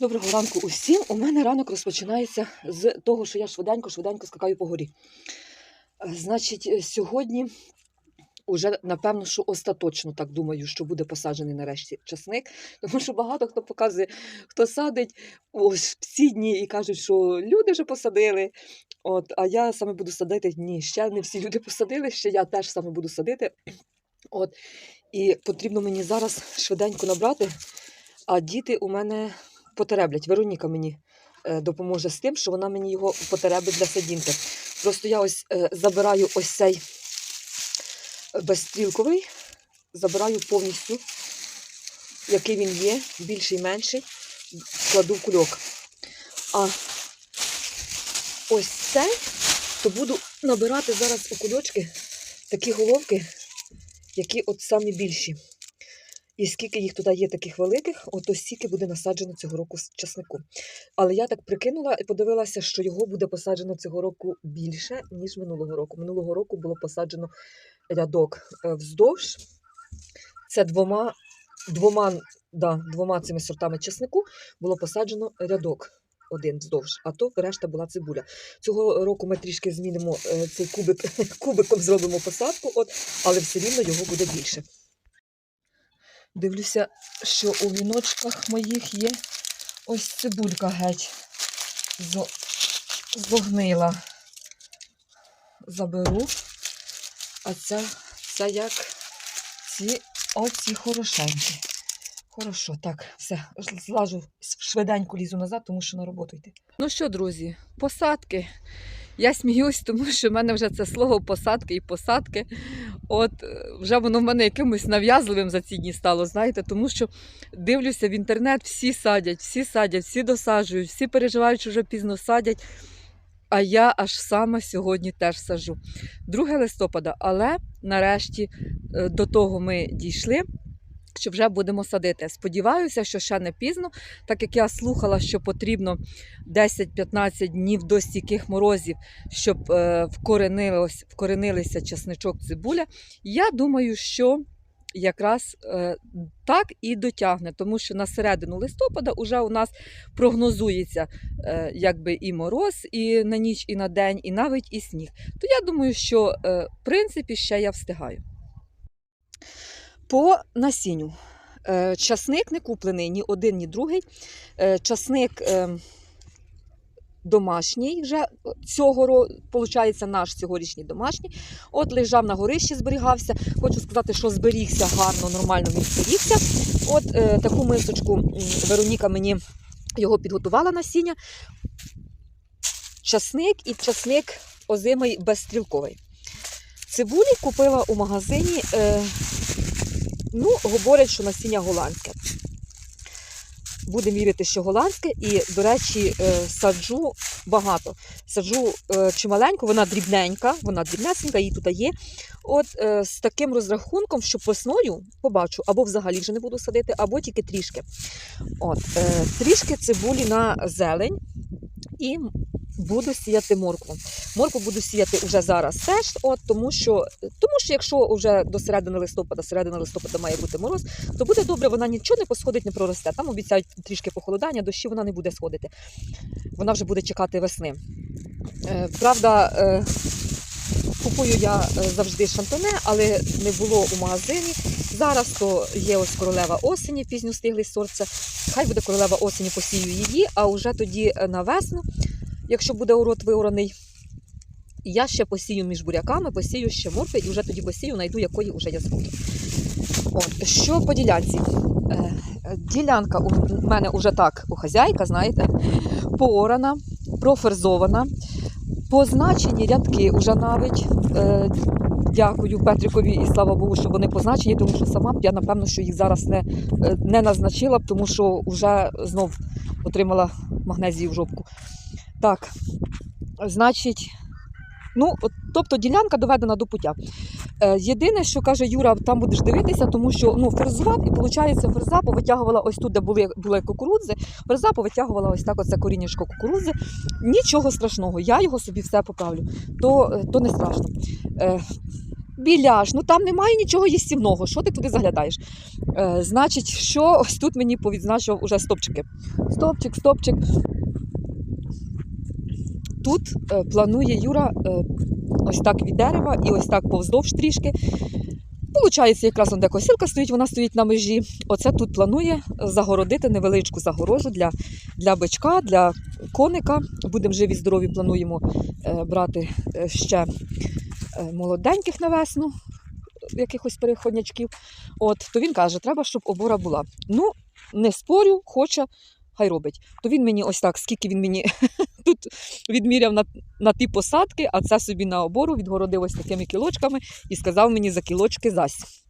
Доброго ранку усім. У мене ранок розпочинається з того, що я швиденько-швиденько скакаю по горі. Е, Значить, е, сьогодні уже, напевно, що остаточно так думаю, що буде посаджений нарешті часник. Тому що багато хто показує, хто садить ось в ці дні і кажуть, що люди вже посадили. От, а я саме буду садити. Ні, ще не всі люди посадили, ще я теж саме буду садити. От, і потрібно мені зараз швиденько набрати, а діти у мене потереблять. Вероніка мені е, допоможе з тим, що вона мені його потеребить для садінки. Просто я ось е, забираю ось цей безстрілковий, забираю повністю, який він є, більший, менший, кладу в кульок. А ось цей, то буду набирати зараз у кульочки такі головки, які от самі більші. І скільки їх туди є таких великих, от ось стільки буде насаджено цього року часнику. Але я так прикинула і подивилася, що його буде посаджено цього року більше, ніж минулого року. Минулого року було посаджено рядок е, вздовж. Це двома, двома, да, двома цими сортами часнику було посаджено рядок. Один вздовж, а то решта була цибуля. Цього року ми трішки змінимо е, цей кубик, кубиком зробимо посадку, от, але все рівно його буде більше. Дивлюся, що у віночках моїх є ось цибулька геть зогнила. Заберу. А ця, ця як ці оці хорошенькі. Хорошо, так, все, злажу швиденько лізу назад, тому що на роботу йти. Ну що, друзі, посадки. Я сміюсь, тому що в мене вже це слово посадки і посадки. От е, вже воно в мене якимось нав'язливим за ці дні стало, знаєте, тому що дивлюся в інтернет, всі садять, всі садять, всі досаджують, всі переживають, що вже пізно садять. А я аж саме сьогодні теж саджу. 2 листопада, але нарешті е, до того ми дійшли. Що вже будемо садити. Сподіваюся, що ще не пізно, так як я слухала, що потрібно 10-15 днів до стійких морозів, щоб е, вкоренилися часничок цибуля. Я думаю, що якраз е, так і дотягне, тому що на середину листопада вже у нас прогнозується е, якби і мороз, і на ніч, і на день, і навіть і сніг. То я думаю, що в принципі ще я встигаю. По насінню. Е, Часник не куплений ні один, ні другий. Е, Часник е, домашній вже цього року, виходить, наш цьогорічний домашній. От лежав на горищі, зберігався. Хочу сказати, що зберігся гарно, нормально він зберігся. От таку мисочку Вероніка мені його підготувала насіння. Часник і часник озимий безстрілковий. Цибулі купила у магазині. Ну, говорять, що насіння голландське. Будемо вірити, що голландське, і, до речі, е, саджу багато. Саджу е, чималенько, вона дрібненька, вона дрібнесенька, її тут є. От е, з таким розрахунком, що весною побачу, або взагалі вже не буду садити, або тільки трішки. От, е, Трішки цибулі на зелень і буду сіяти моркву. Моркву буду сіяти вже зараз теж, от, тому, що, тому що якщо вже до середини листопада, середина листопада має бути мороз, то буде добре, вона нічого не посходить, не проросте. Там обіцяють трішки похолодання, дощі вона не буде сходити. Вона вже буде чекати весни. Е, правда, е, купую я е, завжди шантоне, але не було у магазині. Зараз то є ось королева осені, пізньо стиглий сорт. Це хай буде королева осені, посію її, а вже тоді е, на весну, якщо буде урод виораний, я ще посію між буряками, посію ще моркви і вже тоді посію, знайду якої вже я зроблю. От, що по ділянці? Е, Ділянка у мене вже так у хазяйка, знаєте, поорана, проферзована, позначені рядки вже навіть. Е, Дякую Петрикові і слава Богу, що вони позначені, тому що сама б я напевно, що їх зараз не, е, не назначила б, тому що вже знов отримала магнезію в жопку. Так, значить, ну, тобто ділянка доведена до пуття. Е, єдине, що каже Юра, там будеш дивитися, тому що ну, фрезував, і виходить, фреза повитягувала ось тут, де були, були кукурудзи, фреза повитягувала ось так оце коріннячко кукурудзи. Нічого страшного, я його собі все поправлю, то, е, то не страшно. Е, біляш, ну там немає нічого їстівного. Що ти туди заглядаєш? Е, значить, що ось тут мені повідзначив уже стопчики. Стопчик, стопчик. Тут е, планує Юра е, ось так від дерева і ось так повздовж трішки. Получається, якраз де косілка стоїть, вона стоїть на межі. Оце тут планує загородити невеличку загорожу для, для бичка, для коника. Будемо живі, здорові, плануємо е, брати е, ще е, молоденьких на весну, якихось переходнячків. От, то він каже, треба, щоб обора була. Ну, не спорю, хоче, хай робить. То він мені ось так, скільки він мені тут відміряв на, на ті посадки, а це собі на обору відгородив ось такими кілочками і сказав мені за кілочки зась.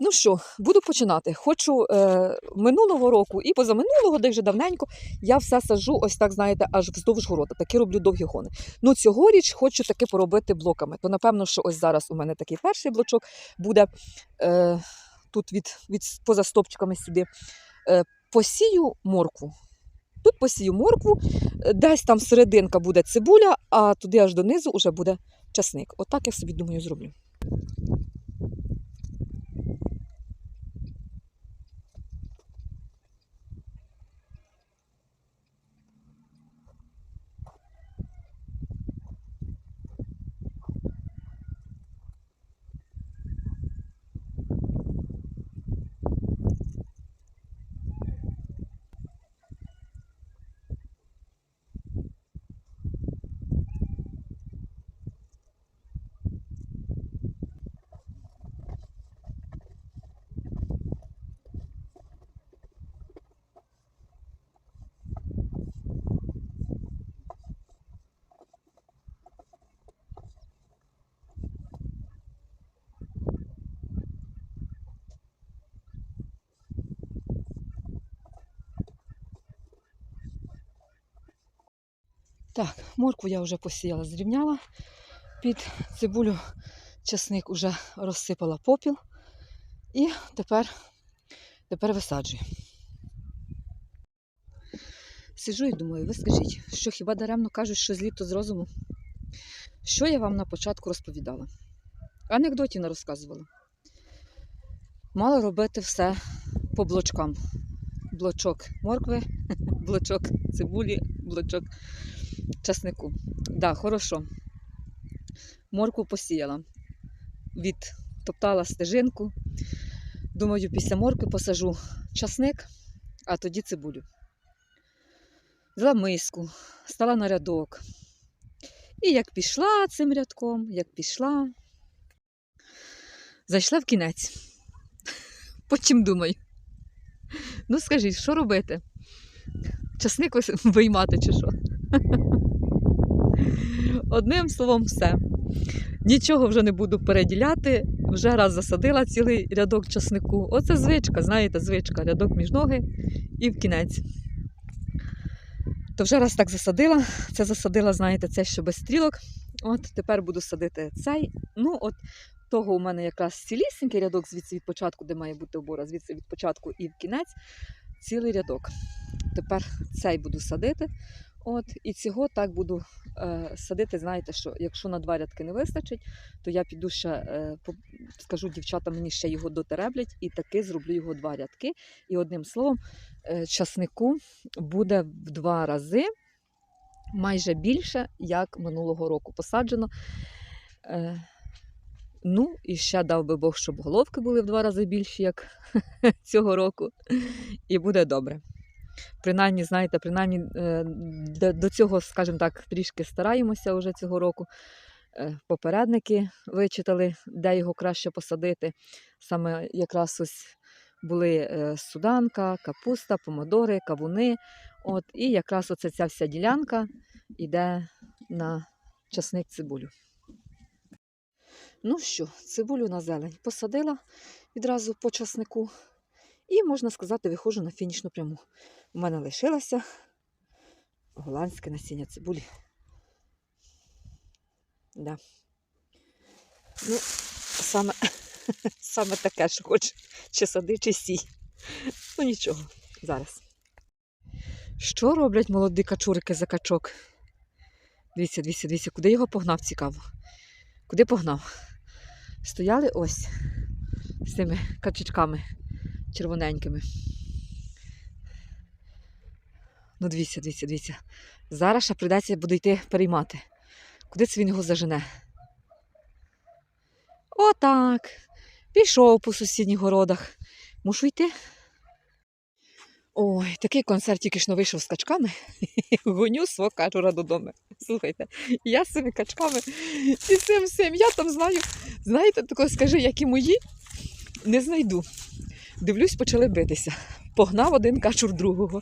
Ну що, буду починати. Хочу е, минулого року і позаминулого, де вже давненько, я все саджу ось так, знаєте, аж вздовж города. Такі роблю довгі гони. Ну, цьогоріч хочу таки поробити блоками. То напевно, що ось зараз у мене такий перший блочок буде е, тут від, від поза стопчиками сюди. Е, посію моркву. Тут посію моркву, е, десь там серединка буде цибуля, а туди аж донизу вже буде часник. Отак я собі думаю зроблю. Так, моркву я вже посіяла, зрівняла. Під цибулю часник вже розсипала попіл. І тепер, тепер висаджую. Сиджу і думаю, ви скажіть, що хіба даремно кажуть, що зліто з розуму? Що я вам на початку розповідала? Анекдотів не розказувала. Мало робити все по блочкам. Блочок моркви, блочок цибулі, блочок часнику. Да, хорошо. Моркву посіяла. Відтоптала стежинку. Думаю, після моркви посажу часник, а тоді цибулю. Взяла миску, стала на рядок. І як пішла цим рядком, як пішла, зайшла в кінець. Потім думаю. Ну, скажіть, що робити? Часник виймати чи що? Одним словом, все. Нічого вже не буду переділяти. Вже раз засадила цілий рядок часнику. Оце звичка, знаєте, звичка. Рядок між ноги і в кінець. То вже раз так засадила. Це засадила, знаєте, це ще без стрілок. От тепер буду садити цей. Ну, от того у мене якраз цілісінький рядок звідси від початку, де має бути обора, звідси від початку і в кінець цілий рядок. Тепер цей буду садити. От, і цього так буду е, садити. Знаєте, що якщо на два рядки не вистачить, то я піду ще е, скажу дівчатам, мені ще його дотереблять, і таки зроблю його два рядки. І одним словом, е, часнику буде в два рази майже більше, як минулого року посаджено. Е, ну, і ще дав би Бог, щоб головки були в два рази більші, як цього року. І буде добре. Принаймні, знаєте, принаймні е, до, цього, скажімо так, трішки стараємося вже цього року. Е, Попередники вичитали, де його краще посадити. Саме якраз ось були е, суданка, капуста, помидори, кавуни. От, і якраз оця ця вся ділянка йде на часник цибулю. Ну що, цибулю на зелень посадила відразу по часнику. І, можна сказати, виходжу на фінішну пряму. У мене лишилося голландське насіння цибулі. Да. Ну, саме, саме таке, що хоче чи сади, чи сій. Ну нічого, зараз. Що роблять молоді качурики за качок? Дивіться, дивіться, дивіться, куди його погнав, цікаво. Куди погнав? стояли ось з тими качечками червоненькими. Ну, дивіться, дивіться, дивіться. Зараз ще прийдеться буде йти переймати. Куди це він його зажене? Отак. Пішов по сусідніх городах. Мушу йти. Ой, такий концерт тільки що вийшов з качками. Гоню свого качура додому. Слухайте, я з цими качками і цим всім. Я там знаю. Знаєте, тако скажи, як і мої, не знайду. Дивлюсь, почали битися. Погнав один качур другого.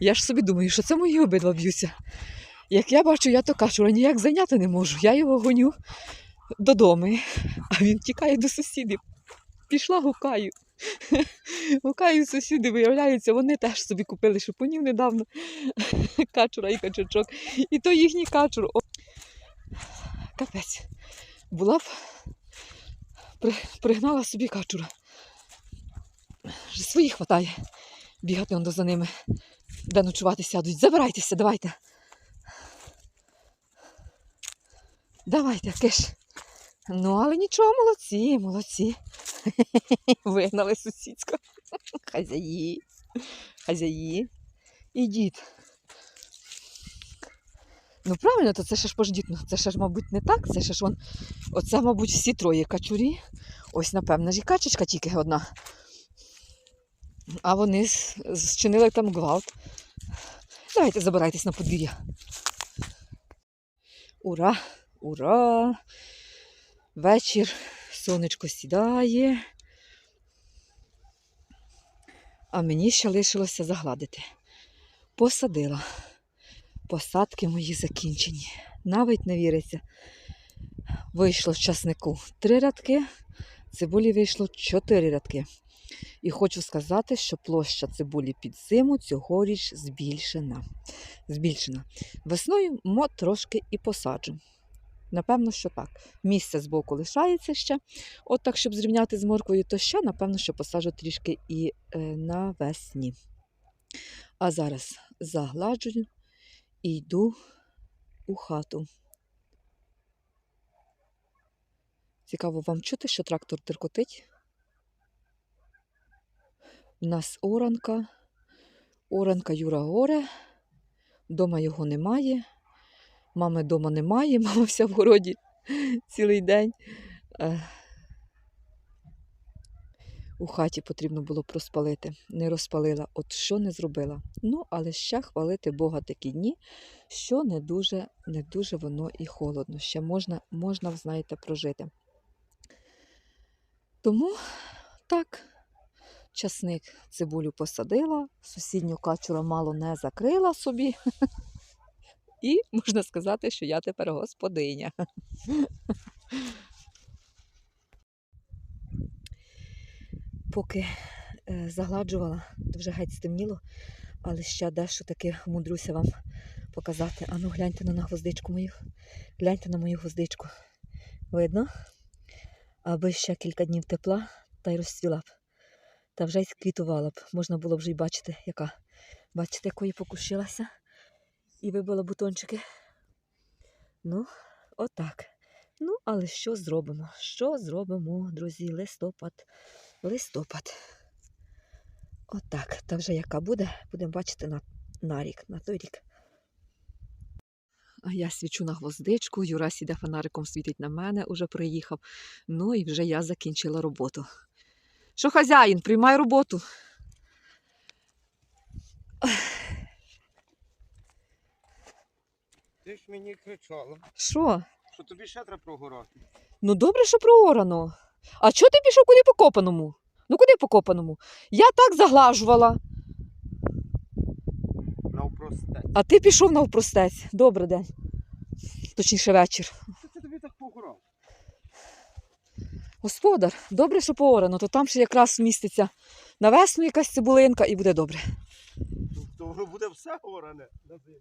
Я ж собі думаю, що це мої обидва б'ються. Як я бачу, я то качура ніяк зайняти не можу. Я його гоню додому, а він тікає до сусідів. Пішла, гукаю. Гукаю сусіди, виявляється, вони теж собі купили шипунів недавно. Качура і качачок. І то їхній качур. Капець. Була б при, пригнала собі качура. Своїх хватає. Бігати за ними, де ночувати сядуть. Забирайтеся, давайте. Давайте, киш. Ну, але нічого, молодці, молодці. Вигнали сусідську. Хазяї. Хазяї. Ідіть. Ну правильно, то це ще ж пождіть. Ну, це ще ж, мабуть, не так. Це ще ж вон. Оце, мабуть, всі троє качурі. Ось, напевно, ж і качечка тільки одна. А вони зчинили там гвалт. Давайте забирайтесь на подвір'я. Ура! Ура! Вечір, сонечко сідає. А мені ще лишилося загладити. Посадила. Посадки мої закінчені. Навіть не віриться. Вийшло в часнику три рядки, цибулі вийшло чотири рядки. І хочу сказати, що площа цибулі під зиму цьогоріч збільшена. збільшена. Весною мо трошки і посаджу. Напевно, що так. Місце збоку лишається ще. От так, щоб зрівняти з морквою, то ще, напевно, що посаджу трішки і е, навесні. А зараз загладжую і йду у хату. Цікаво вам чути, що трактор теркотить? У нас оранка. Оранка Юра горе. Дома його немає. Мами дома немає, мама вся в городі цілий день. У хаті потрібно було проспалити. Не розпалила. От що не зробила. Ну, але ще хвалити Бога такі дні, що не дуже, не дуже воно і холодно. Ще можна, можна, знаєте, прожити. Тому так, часник цибулю посадила, сусідню качура мало не закрила собі. І можна сказати, що я тепер господиня. Поки е, загладжувала, то вже геть стемніло, але ще дещо таки мудруся вам показати. Ану, гляньте на гвоздичку мою. Гляньте на мою гвоздичку. Видно? Аби ще кілька днів тепла та й розцвіла б. Та вже й квітувала б. Можна було б вже й бачити, яка. Бачите, якої покушилася і вибила бутончики. Ну, отак. Ну, але що зробимо? Що зробимо, друзі? Листопад. Листопад. Отак. Та вже яка буде, будемо бачити на, на рік, на той рік. А я свічу на гвоздичку, Юра сіде фонариком світить на мене, уже приїхав. Ну і вже я закінчила роботу. Що, хазяїн, приймай роботу. Ти ж мені кричала, Що? що тобі ще треба прогорати. Ну добре, що проорано. А чого ти пішов куди покопаному? Ну куди покопаному? Я так заглажувала, Навпростець. а ти пішов навпростець. Добрий день. Точніше вечір. Що це тобі так погорав? Господар, добре, що поорано, то там ще якраз міститься на весну якась цибулинка і буде добре. То воно буде все оране на зиму.